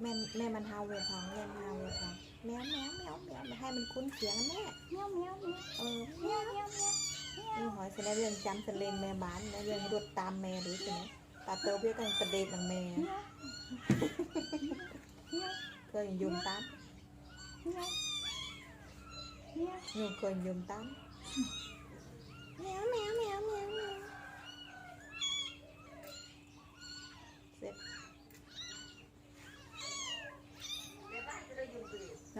แม่แม่มันเฮาเวทองแม่มันเฮาเวทองแมวแมวแมวแมวให้มันคุ้นเสียงนะแม่เมียวเมียวเมียวเออเมียวเมียวเมียวนี่หอยแสดงเรื่องจำสเลงแม่บ้านนะเรื่องรถตามแม่หรือใช่ไหมตาเตอเพื่อกันสเดกของแม่เมียวเมียวเคยยุมตามเมียวเมียวหนูเคยยุมตามแมว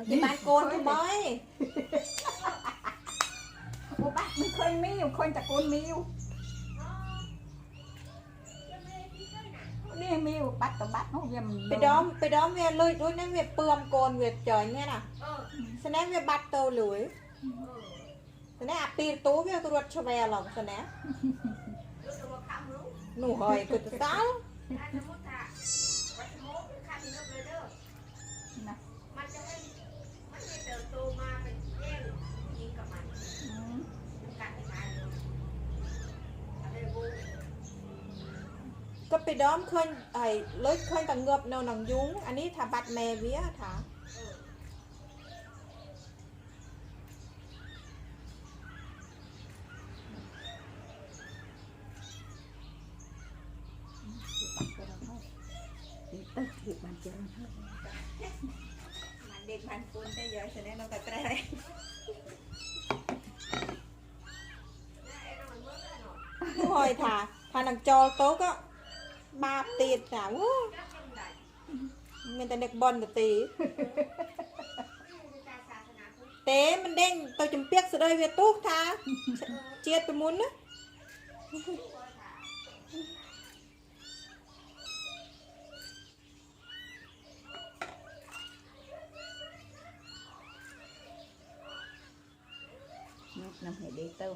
គេបានកូនទៅមកឯងអូបាក់មិនឃើញមីវឃើញតែកូនមីវនេះមីវបាត់តបាត់នោះវាមិនពីដមពីដមវាលួចដូចនេះវាពឿមកូនវាចាញ់នេះណាស្នេហ៍វាបាត់ទៅលួយស្នេហ៍អាពីរតូវារត់ឆ្វែឡងស្នេហ៍នោះហើយគាត់ទៅសាល់ ก็ไปด้อมเคนไอ้ลดเคนต่างเงือบเนาหนังยุ้ง อันนี้ถ้าบัดแม่เวียถ้าเด็กมันเจริญเท่ามันเด็กมันปูนได้เยอะฉะนั้นเราก็แกล้งหอยถ่าถ้านังจอโต๊ะก็ បាបទៀតចាអូមានតែអ្នកបនទេទេមិនដេញទៅចំពាកស្ដីវាទុះថាជាតិពីមុនណាណាស់នេះដេកទៅ